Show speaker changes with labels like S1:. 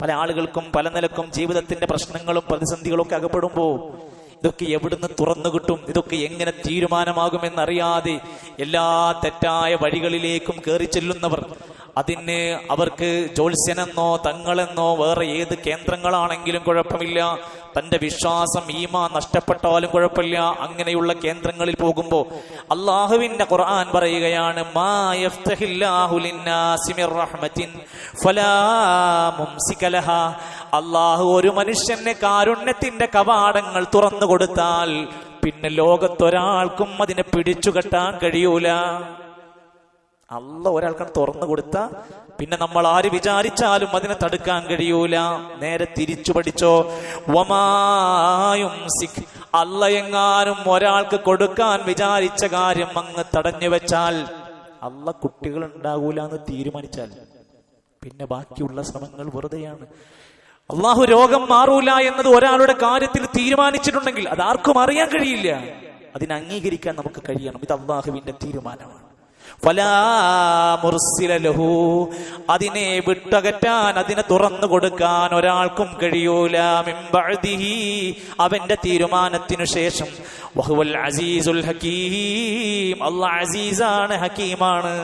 S1: പല ആളുകൾക്കും പല നിലക്കും ജീവിതത്തിന്റെ പ്രശ്നങ്ങളും പ്രതിസന്ധികളും ഒക്കെ അകപ്പെടുമ്പോ ഇതൊക്കെ എവിടുന്ന് തുറന്നു കിട്ടും? ഇതൊക്കെ എങ്ങനെ തീരുമാനമാകുമെന്നറിയാതെ എല്ലാ തെറ്റായ വഴികളിലേക്കും കയറി ചെല്ലുന്നവർ അതിന് അവർക്ക് ജോത്സ്യനെന്നോ തങ്ങളെന്നോ വേറെ ഏത് കേന്ദ്രങ്ങളാണെങ്കിലും കുഴപ്പമില്ല. തന്റെ വിശ്വാസം ഈമ നഷ്ടപ്പെട്ടാലും കുഴപ്പമില്ല. അങ്ങനെയുള്ള കേന്ദ്രങ്ങളിൽ പോകുമ്പോൾ അള്ളാഹുവിന്റെ ഖുർആൻ പറയുകയാണ്. അള്ളാഹു ഒരു മനുഷ്യന് കാരുണ്യത്തിന്റെ കവാടങ്ങൾ തുറന്നു കൊടുത്താൽ പിന്നെ ലോകത്തൊരാൾക്കും അതിനെ പിടിച്ചു കെട്ടാൻ കഴിയൂല. അല്ല ഒരാൾക്കാണ് തുറന്നു കൊടുത്ത? പിന്നെ നമ്മൾ ആര് വിചാരിച്ചാലും അതിനെ തടുക്കാൻ കഴിയൂല. നേരെ തിരിച്ചു പഠിച്ചോ. വമായും സിഖ് അല്ല എങ്ങാനും ഒരാൾക്ക് കൊടുക്കാൻ വിചാരിച്ച കാര്യം അങ്ങ് തടഞ്ഞു വെച്ചാൽ അല്ല കുട്ടികൾ ഉണ്ടാകൂല എന്ന് തീരുമാനിച്ചാൽ. പിന്നെ ബാക്കിയുള്ള ശ്രമങ്ങൾ വെറുതെയാണ്. അള്ളാഹു രോഗം മാറൂല എന്നത് ഒരാളുടെ കാര്യത്തിൽ തീരുമാനിച്ചിട്ടുണ്ടെങ്കിൽ അത് ആർക്കും അറിയാൻ കഴിയില്ല. അതിനെ അംഗീകരിക്കാൻ നമുക്ക് കഴിയണം. ഇത് അള്ളാഹുവിന്റെ തീരുമാനമാണ്. ഫലാ മുർസില ലഹു. അതിനെ വിട്ടകറ്റാൻ അതിനെ തുറന്നു കൊടുക്കാൻ ഒരാൾക്കും കഴിയൂല ബഅദിഹി. അവന്റെ തീരുമാനത്തിനു ശേഷം വഹുവൽ അസീസുൽ അസീസാണ് ഹക്കീമാണ്